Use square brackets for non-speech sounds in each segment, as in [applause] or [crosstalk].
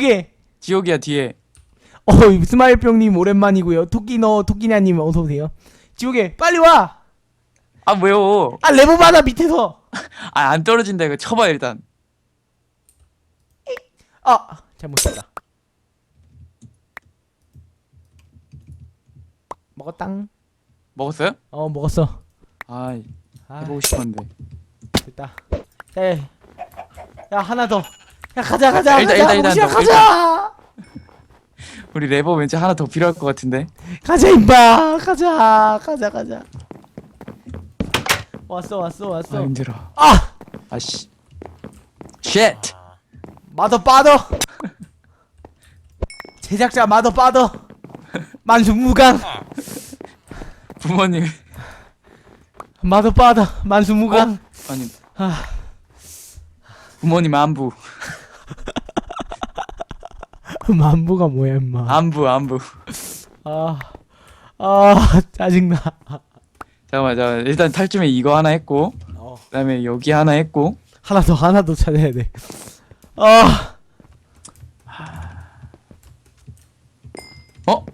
이게 지옥이야 뒤에. 어 스마일병님 오랜만이고요. 토끼너 토끼냐님 어서 오세요. 지옥에 빨리 와. 아 왜요? 아 레버 받아 밑에서. [laughs] 아 안 떨어진다 이거 쳐봐 일단. 아 잘못했다. 먹었당. 먹었어요? 어 먹었어. 아 아 해보고 싶었는데. 됐다. 야, 야, 야 하나 더. 야 가자 가자 일단, 가자. 일단, 일단 호시야, 더, 가자. 우리 레버 왠지 하나 더 필요할 것 같은데. 가자 임마 가자 가자 가자. 왔어 왔어 아 왔어. 힘들어. 아 아씨. 쉣. 마더 빠더. 제작자 마더 빠더. 만수무강. 부모님. 마더 빠더. 만수무강. 아니 아. 부모님 안부. [laughs] 만부가 뭐야 임마. 안부 안부. 아, 아 짜증나. 잠깐만 잠깐만 일단 탈춤에 이거 하나 했고 어. 그다음에 여기 하나 했고 하나 더 하나 더 찾아야 돼. 아. 어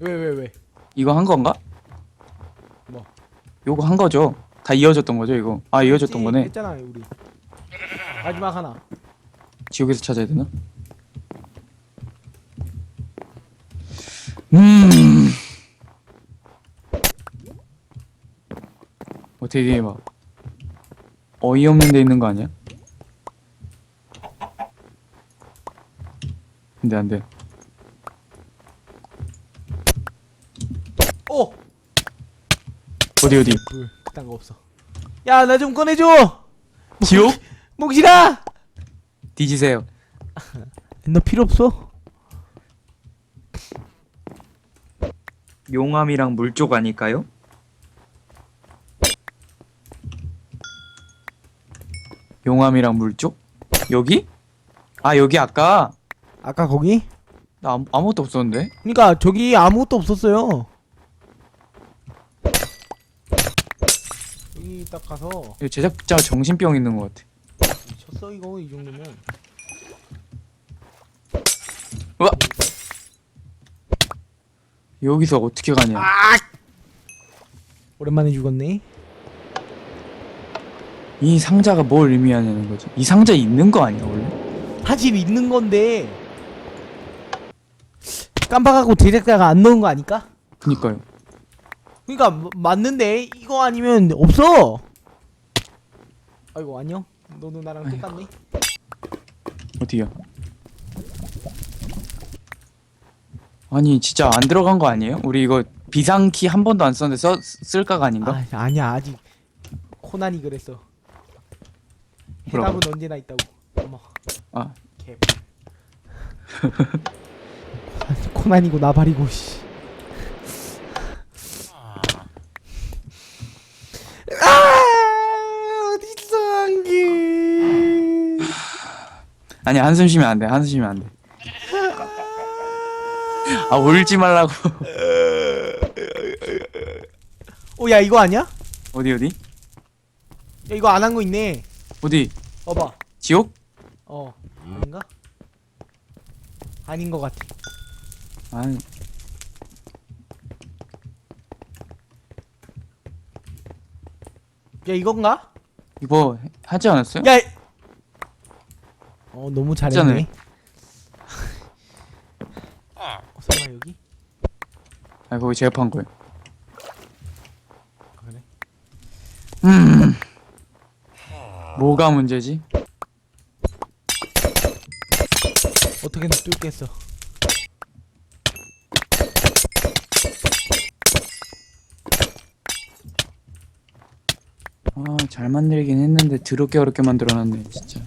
왜 왜 왜? 이거 한 건가? 뭐? 요거 한 거죠? 다 이어졌던 거죠 이거? 아 이어졌던 거네. 했잖아 우리. 마지막 하나. 지옥에서 찾아야 되나? 음. 어 되게 막 어이없는 데 있는 거 아니야? 안돼 안돼 오. 어디 어디 불 그딴 거 없어. 야 나 좀 꺼내줘. 지옥? 몽실아. 뒤지세요 너 필요 없어. 용암이랑 물쪽 아닐까요? 용암이랑 물쪽? 여기? 아 여기 아까 아까 거기? 나 아무, 아무것도 없었는데 그러니까 저기 아무것도 없었어요. 여기 딱 가서 이거 제작자 정신병 있는 것 같아 미쳤어 이거 이 정도면. 우와 여기서 어떻게 가냐 오랜만에 죽었네. 이 상자가 뭘 의미하냐는 거지 이 상자 있는 거 아니야 원래? 사실 있는 건데 깜빡하고 제작자가 안 넣은 거 아닐까? 그니까요 그러니까 마- 맞는데 이거 아니면 없어. 아이고 안녕. 너도 나랑. 똑같네. 어디야 아니 진짜 안 들어간 거 아니에요? 우리 이거 비상키 한 번도 안 썼는데 써, 쓸까가 아닌가? 아, 아니야 아직 코난이 그랬어. 뭐라고? 해답은 언제나 있다고. 어머. 아. 개. [laughs] 코난이고 나발이고 씨. 아 어딨어 안기. 아니 한숨 쉬면 안 돼 한숨 쉬면 안 돼 아 울지 말라고 어 야 이거 아니야? 어디 어디? 야 이거 안 한 거 있네. 어디? 어봐. 지옥? 어 아닌가? 아닌 것 같아. 아니 야 이건가? 이거 해- 하지 않았어요? 야. 이- 어 너무 잘했네. 어, 설마 여기? 아 거기 제가 판 거예요 그래? 음 뭐가 문제지? 어떻게든 뚫겠어. 아 잘 만들긴 했는데 더럽게 어렵게 만들어놨네 진짜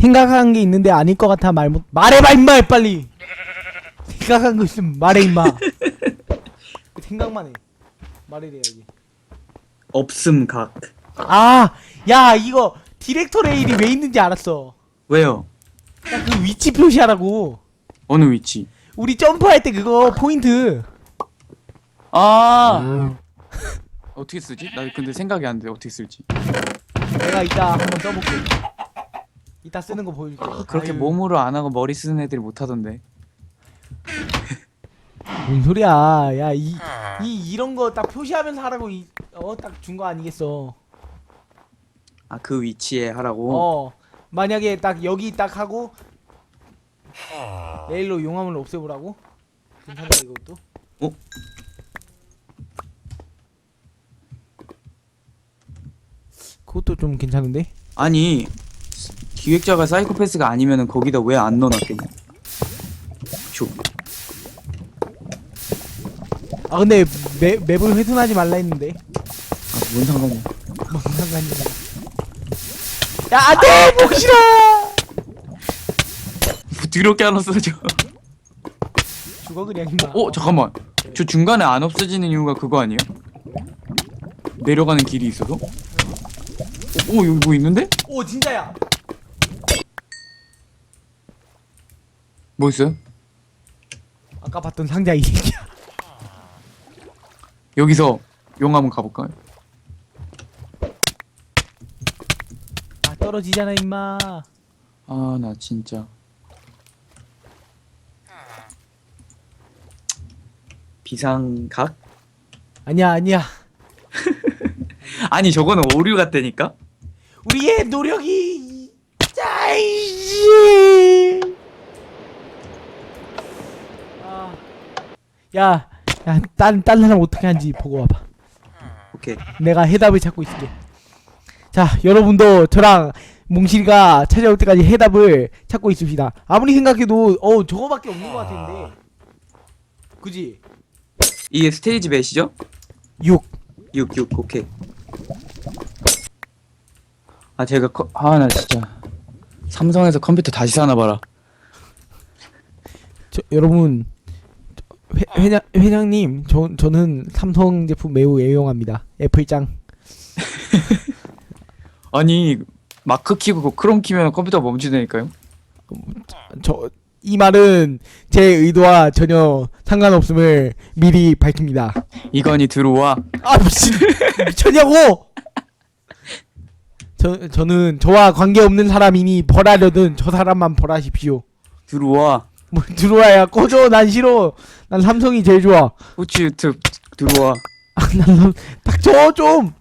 생각한 게 있는데 아닐 것 같아 말 못. 말해봐 임마 빨리. 생각한 거 있으면 말해 임마. 생각만 해. 말해야지. 없음 각 아, 야 이거 디렉터 레일이 왜 있는지 알았어. 왜요? 야, 그 위치 표시하라고. 어느 위치? 우리 점프할 때 그거 포인트. 아 어떻게 쓰지? 나 근데 생각이 안 돼. 어떻게 쓸지. 내가 이따 한번 써볼게. 이따 쓰는 거 보여줄게. 그렇게 아유, 몸으로 안 하고 머리 쓰는 애들이 못 하던데. 뭔 소리야? 야, 이, 이 이런 거 딱 표시하면서 하라고 이, 어, 딱 준 거 아니겠어. 아 그 위치에 하라고. 어, 만약에 딱 여기 딱 하고 내일로 용암을 없애보라고? 괜찮다 이것도. 어? 그것도 좀 괜찮은데? 아니 기획자가 사이코패스가 아니면은 거기다 왜 안 넣어놨겠냐? 조. 아 근데 맵, 맵을 훼손하지 말라 했는데 아 뭔 상관이야? 뭔 상관이야 야 안돼 싫어 더럽게 안 없어져. 죽어 그냥 임마 어 잠깐만. 저 중간에 안 없어지는 이유가 그거 아니에요? 내려가는 길이 있어서? 어, 어 여기 뭐 있는데? 오 진짜야 뭐 있어요? 아까 봤던 상자 이 새끼야 여기서 용 한번 가볼까요? 아 떨어지잖아 임마 아 나 진짜 비상각? 아니야 아니야 [laughs] 아니 저거는 오류 같다니까? 우리의 노력이 짜이지 아. 야, 야, 딴, 딴 사람 어떻게 하는지 보고 와봐. 오케이 내가 해답을 찾고 있을게. 자, 여러분도 저랑 몽실이가 찾아올 때까지 해답을 찾고 있읍시다. 아무리 생각해도, 어, 저거밖에 없는 것 같은데. 그지? 이게 스테이지 몇이죠? 6. 6 6 오케이 아 제가 아나 진짜 삼성에서 컴퓨터 다시 사나 봐라 저, 여러분, 회, 회장, 회장님, 저, 저는 삼성 제품 매우 애용합니다. 애플짱. [laughs] 아니 마크 키고 그 크롬 키면 컴퓨터 멈추다니까요 저, 이 말은 제 의도와 전혀 상관없음을 미리 밝힙니다. 이건이 들어와 아 미친 미쳤냐고? 저 저는 저와 관계 없는 사람이니 벌하려든 저 사람만 벌하십시오. 들어와 뭐 들어와야 꺼져 난 싫어. 난 삼성이 제일 좋아. 후치 유튜브 들어와 아난 닥쳐 좀.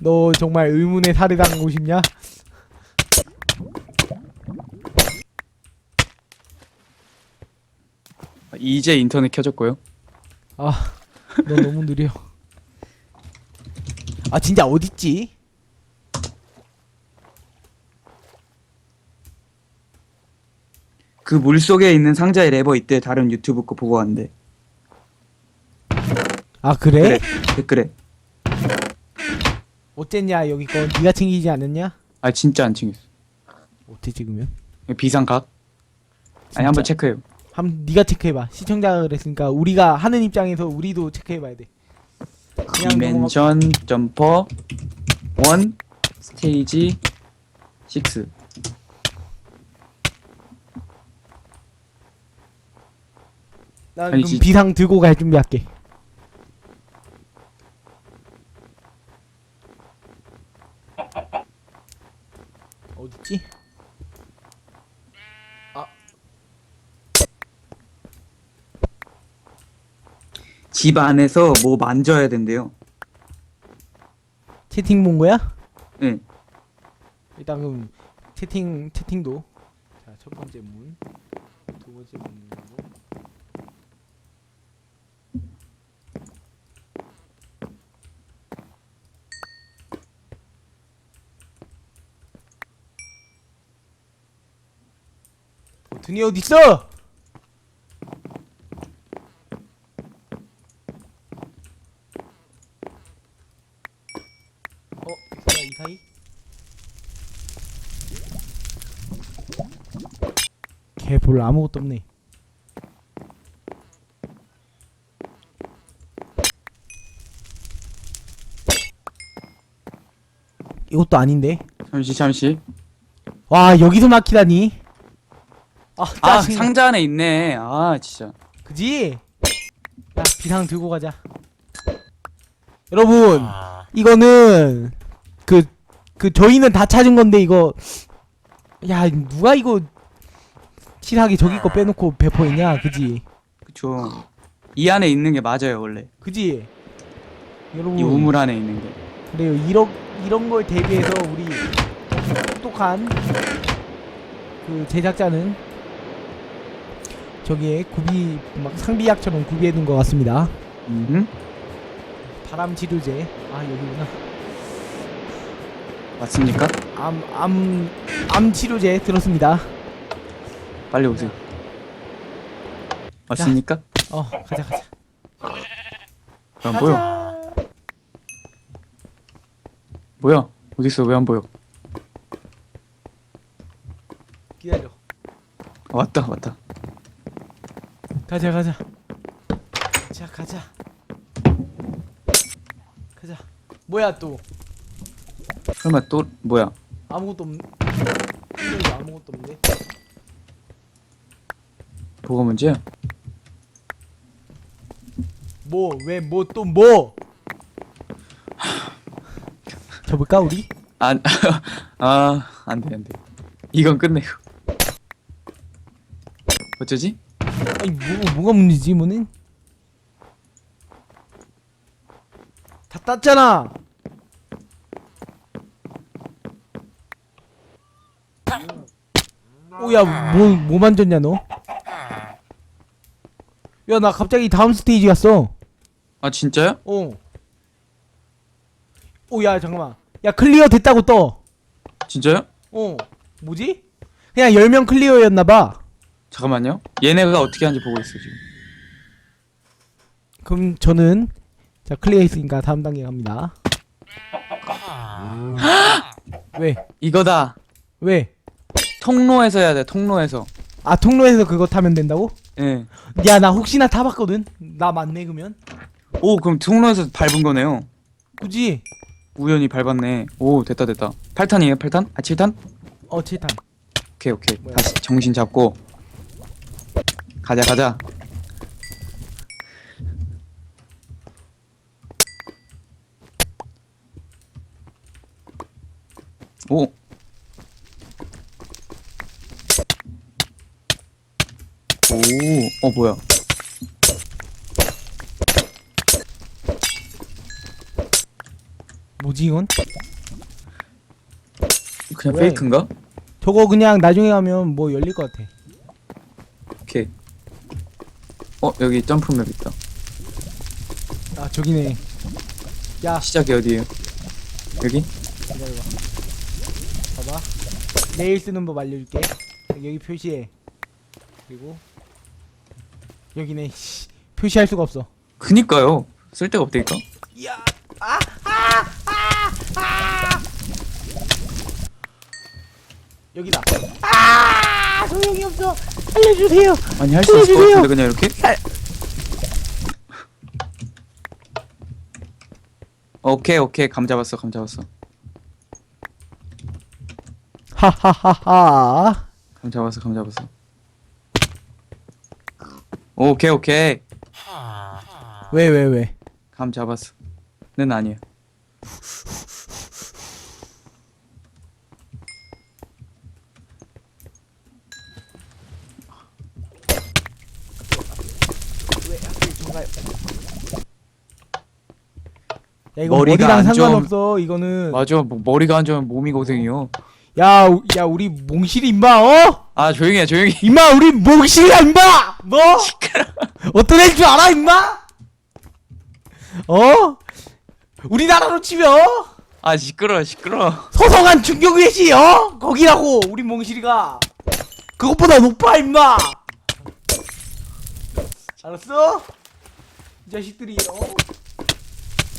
너 정말 의문에 살해당하고 싶냐? 이제 인터넷 켜졌고요 아, 너 너무 느려. 아 진짜 어딨지? 그 물속에 있는 상자에 레버 있대. 다른 유튜브 거 보고 왔는데. 아 그래? 그래. 댓글에 어쨌냐 여기 거? 네가 챙기지 않았냐? 아 진짜 안 챙겼어. 어때 지금은? 비상각? 아니 한번 체크해요. 한 네가 체크해봐. 시청자가 그랬으니까 우리가 하는 입장에서 우리도 체크해봐야 돼. 그냥 디멘션 점퍼 원 스테이지 6 난 아니, 그럼 지- 비상 들고 갈 준비할게. 어딨지? 집 안에서 뭐 만져야 된대요 채팅 본 거야? 네. 일단 그럼 채팅 채팅도 자 첫 번째 문, 두 번째 문 버튼이 어디 있어? 어, 설마 이 사이? 걔 별로 아무것도 없네. 이것도 아닌데. 잠시 잠시 와 여기서 막히다니. 아, 아 짜증나. 상자 안에 있네 아 진짜 그지? 야 비상 들고 가자 여러분 이거는 그 그 저희는 다 찾은 건데 이거 야 누가 이거 실하게 저기 거 빼놓고 배포했냐 그지 그쵸. 이 안에 있는 게 맞아요 원래. 그지 여러분 이 우물 안에 있는 게. 그래요 이런 이런 걸 대비해서 우리 똑똑한 그 제작자는 저기에 구비 막 상비약처럼 구비해 둔 것 같습니다 음. 바람 치료제 아 여기구나 맞습니까? 암암암 암 치료제 들었습니다 빨리 오세요. 맞습니까? 어 가자 가자 왜안 보여? 뭐야? 어디 있어? 왜 안 보여? 기다려 아, 왔다 왔다. 가자 가자 자 가자 가자 뭐야 또 설마 또 뭐야? 아무것도 없 이거 아무것도 없네 뭐가 문제야? 뭐 왜 뭐 또 뭐? 접을까 우리? 안, [laughs] 아, 안 돼, 안 돼. 이건 끝내고. 어쩌지? 아니 뭐 뭐가 문제지 뭐는? 다 땄잖아. 오야 뭐뭐 만졌냐 너? 야 나 갑자기 다음 스테이지 갔어. 아, 진짜요? 어. 오야 잠깐만. 야 클리어 됐다고 떠. 진짜요? 어. 뭐지? 그냥 10명 클리어였나 봐. 잠깐만요. 얘네가 어떻게 하는지 보고 있어, 지금. 그럼 저는 자 클리어 했으니까 다음 단계 갑니다. 왜? 이거다. 왜? 통로에서 해야 돼, 통로에서. 아 통로에서 그거 타면 된다고? 예. 야 나 혹시나 타봤거든. 나 맞네 그러면. 오, 그럼 통로에서 밟은 거네요. 그지? 우연히 밟았네. 오, 됐다, 됐다. 8탄이에요, 8탄? 아, 7탄? 어 7탄. 오케이, 오케이. 뭐야? 다시 정신 잡고. 가자, 가자. 오. 오, 어, 뭐야. 뭐지 이건? 그냥 왜? 페이크인가? 저거 그냥 나중에 가면 뭐 열릴 것 같아. 어, 여기 점프맵 있다. 아 저기네. 야 시작이 어디에요? 여기? 기다려봐. 봐봐. 내일 쓰는 법 알려줄게. 여기 표시해. 그리고 여기네. 씨, 표시할 수가 없어. 그니까요. 쓸데가 없다니까. 야, 아, 아, 아, 아. 여기다. 아, 소용이 없어. 알려주세요. 아니 할 수 있을 것. 같은데 그냥 이렇게? 오케이 오케이 감 잡았어 감 잡았어 하하하하. 감 잡았어 감 잡았어 오케이 오케이 왜, 왜, 왜? 감 잡았어 는 아니야 왜 하필 저가요? 야 이거 머리가 머리랑 안 좀- 상관없어 이거는 맞아 뭐 머리가 안 좋으면 몸이 고생이요 야, 우- 야 우리 몽실이 임마 어? 아 조용히 해 조용히 해. 임마 우리 몽실이야 임마 뭐? 어떤 애인 줄 알아 임마? 어? 우리나라로 치면 어? 아 시끄러워 시끄러워 서성한 중경외시 어? 거기라고 우리 몽실이가 그것보다 높아 임마 알았어? 이 자식들이 어?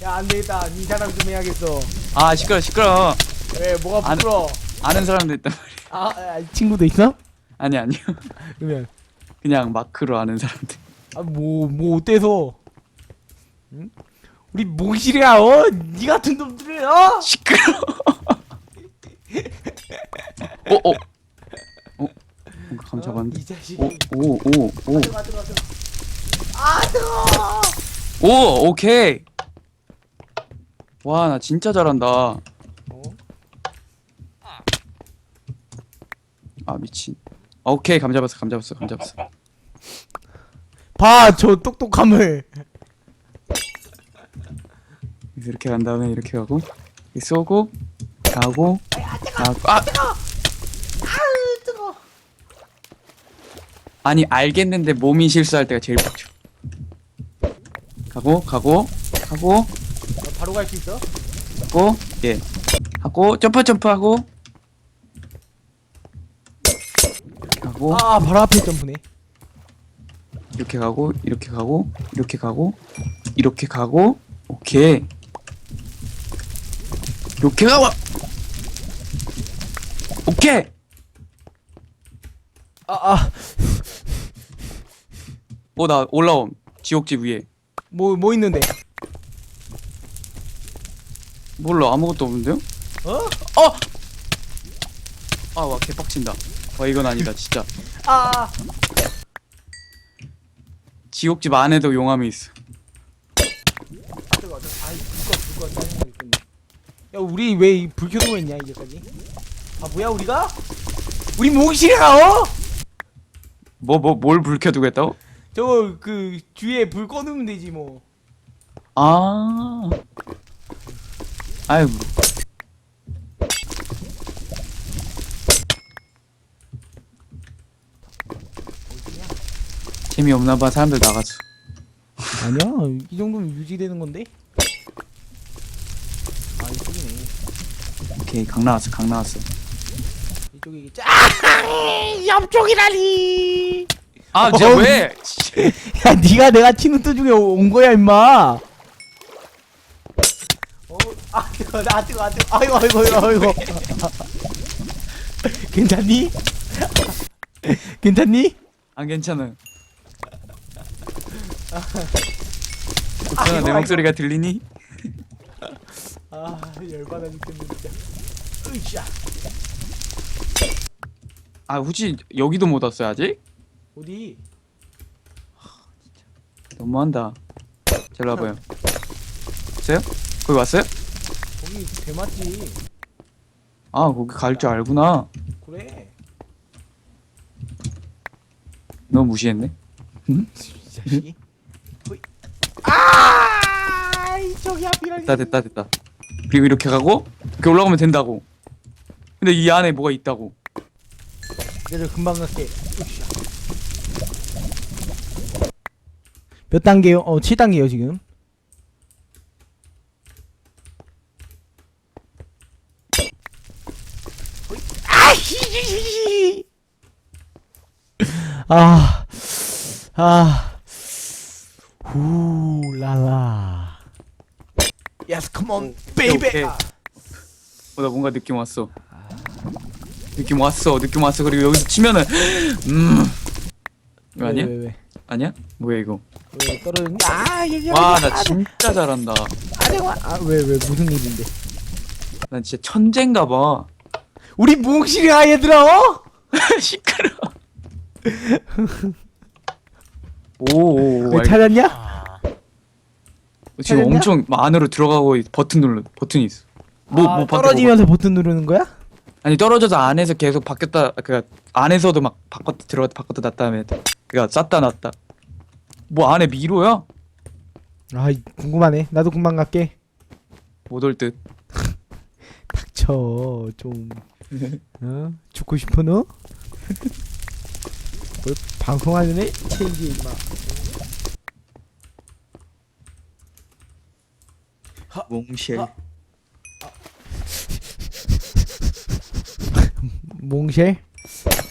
야 안되겠다 니 자랑 좀 해야겠어 아 시끄러워 시끄러워 왜 뭐가 안- 부끄러 아는 사람도 있단 말이야 아, 아 친구도 있어? 아니 아니요 그러면 그냥 마크로 아는 사람들 아뭐 뭐 어때서 응? 우리 몽실이야 어? 니 같은 놈들을 어? 시끄러워 어, 어. 어? 뭔가 감 잡았는데? 이 자식이 오, 오, 오, 오. 아 뜨거. 오 오케이 와 나 진짜 잘한다 어? 아 미친 오케이 감 잡았어 감 잡았어 감 잡았어 봐 저 똑똑함을. 그래서 이렇게 간 다음에 이렇게 가고 이렇게 쏘고 가고 가고 아. 아니 알겠는데 몸이 실수할 때가 제일 빡쳐 가고 가고 가고 어, 바로 갈 수 있어? 하고? 예. 하고 점프 점프 하고. 아 바로 앞에 점프네. 이렇게 가고 이렇게 가고 이렇게 가고 이렇게 가고. 오케이. 이렇게 가고. 오케이. 아 아. 어나 올라옴. 지옥집 위에. 뭐 뭐 있는데? 몰라 아무것도 없는데요? 어? 어! 아 와 개빡친다 와 이건 아니다 진짜 [laughs] 아. 지옥집 안에도 용암이 있어 뜨거. 아이 불꺼 불꺼 짜증나 죽겠네. 야 우리 왜불 켜두고 있냐 이제까지? 아 뭐야 우리가? 우리 몽실이야 어? 뭐 뭐 뭘 불켜두고 했다고? 저거 그 주위에 불 꺼놓으면 되지 뭐. 아 아유 재미없나봐 사람들 나가서 아니야 이 정도면 유지되는 건데. 아 이쪽이네. 오케이 강 나왔어 강 나왔어 이쪽이겠지. 아 옆쪽이라니. 아 진짜 어우. 왜? 야 네가 내가 치는 또 중에 온 거야 임마. 어, 아 뜨거, 나 뜨거, 아 뜨거, 아이고 아이고 아이고 아이고. [laughs] 괜찮니? [laughs] 괜찮니? 안 괜찮아 괜찮아 내 아이고. 목소리가 들리니? 아 열받아 죽겠네 진짜. 으쌰. 아 혹시 여기도 못 왔어요 아직? 어디? 너무한다 잘 와봐요 [laughs] 왔어요? 거기 왔어요? 거기 대맞지. 아 거기 갈 줄 알구나 그래. 너무 무시했네 [laughs] 이 자식이. 아, 저기 앞이라니. 됐다 됐다 됐다 그리고 이렇게 가고 이렇게 올라가면 된다고 근데 이 안에 뭐가 있다고 내가 금방 갈게. 으쌰. 몇 단계요? 어, 7단계요, 지금. 아히히히히. 아, 아, 후 라라. Yes, come on, baby. 오케이. 어, 나 뭔가 느낌 왔어 느낌 왔어 느낌 왔어 그리고 여기서 치면은 음 이거 아니야? 왜, 왜, 왜, 아니야? 뭐야 이거 왜 떨어졌냐? 아, 여기 와 여기. 나 진짜 잘한다 아, 내가 아, 왜, 왜 무슨 일인데? 난 진짜 천재인가 봐 우리 뭉실이야 얘들아. 어? [laughs] 시끄러 오 오오 왜 찾았냐? 지금 찾았냐? 엄청 안으로 들어가고 있- 버튼 눌러 버튼이 있어 뭐, 아, 뭐 떨어지면서 버튼 누르는 거야? 아니 떨어져서 안에서 계속 바뀌었다 그니까 안에서도 막 바꿨다 들어갔다 바꿨다 놨다 하면 그니까 쌌다 놨다 뭐 안에 미로야? 아 궁금하네. 나도 금방 갈게. 못 올 듯 [laughs] 닥쳐 좀. [laughs] 어? 죽고 싶어 너? [laughs] 뭘 방송하는 애? 체인지 임마. 몽쉘 아. [laughs] 몽쉘?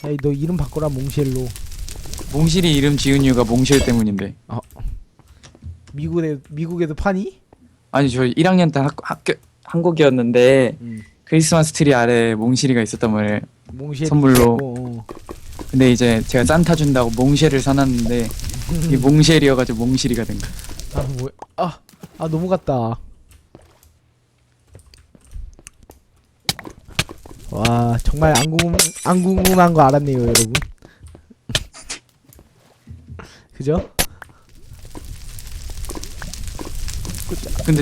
야이 너 이름 바꿔라 몽쉘로. 몽실이 이름 지은 이유가 몽쉘 때문인데 미국에 미국에도 파니? 아니 저 1학년 때 학, 학교 한국이었는데 응. 크리스마스 트리 아래 몽실이가 있었단 말이에요 몽쉘. 선물로. 어. 근데 이제 제가 짠타 준다고 몽쉘을 사놨는데 이 몽쉘이어가지고 몽실이가 된 거. 아 뭐야? 아, 아 넘어갔다. 와 정말 안 궁금 안 궁금한 거 알았네요 여러분. [laughs] 그죠? 근데